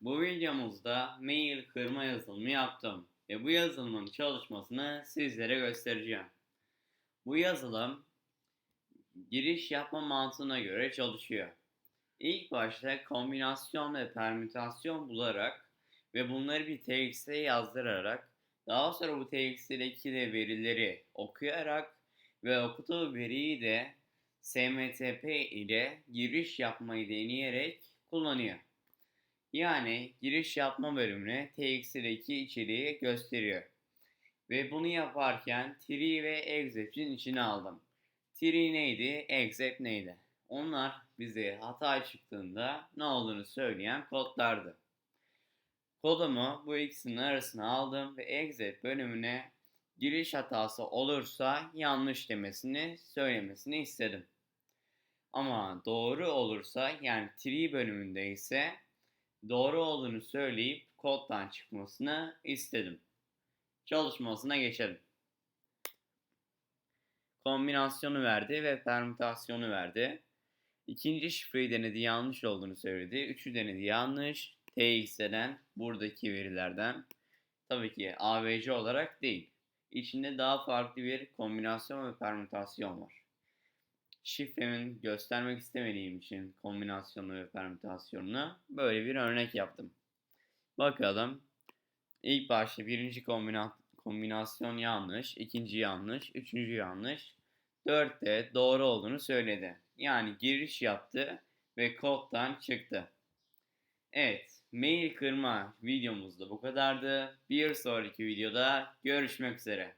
Bu videomuzda mail kırma yazılımı yaptım ve bu yazılımın çalışmasını sizlere göstereceğim. Bu yazılım giriş yapma mantığına göre çalışıyor. İlk başta kombinasyon ve permütasyon bularak ve bunları bir TXT'ye yazdırarak daha sonra bu TXT'deki de verileri okuyarak ve okuduğu veriyi de SMTP ile giriş yapmayı deneyerek kullanıyor. Yani giriş yapma bölümüne TXT'deki içeriği gösteriyor. Ve bunu yaparken tree ve excep'in içine aldım. Tree neydi, except neydi? Onlar bize hata çıktığında ne olduğunu söyleyen kodlardı. Kodumu bu ikisinin arasına aldım ve exit bölümüne giriş hatası olursa yanlış demesini söylemesini istedim. Ama doğru olursa yani tree bölümünde ise doğru olduğunu söyleyip koddan çıkmasını istedim. Çalışmasına geçelim. Kombinasyonu verdi ve permütasyonu verdi. İkinci şifreyi denedi yanlış olduğunu söyledi. Üçü denedi yanlış. TX'den buradaki verilerden tabii ki AVC olarak değil. İçinde daha farklı bir kombinasyon ve permütasyon var. Şifremin göstermek istemediğim için kombinasyonu ve permütasyonunu böyle bir örnek yaptım. Bakalım. İlk başta birinci kombina kombinasyon yanlış, ikinci yanlış, üçüncü yanlış. Dörtte doğru olduğunu söyledi. Yani giriş yaptı ve koddan çıktı. Evet, mail kırma videomuz da bu kadardı. Bir sonraki videoda görüşmek üzere.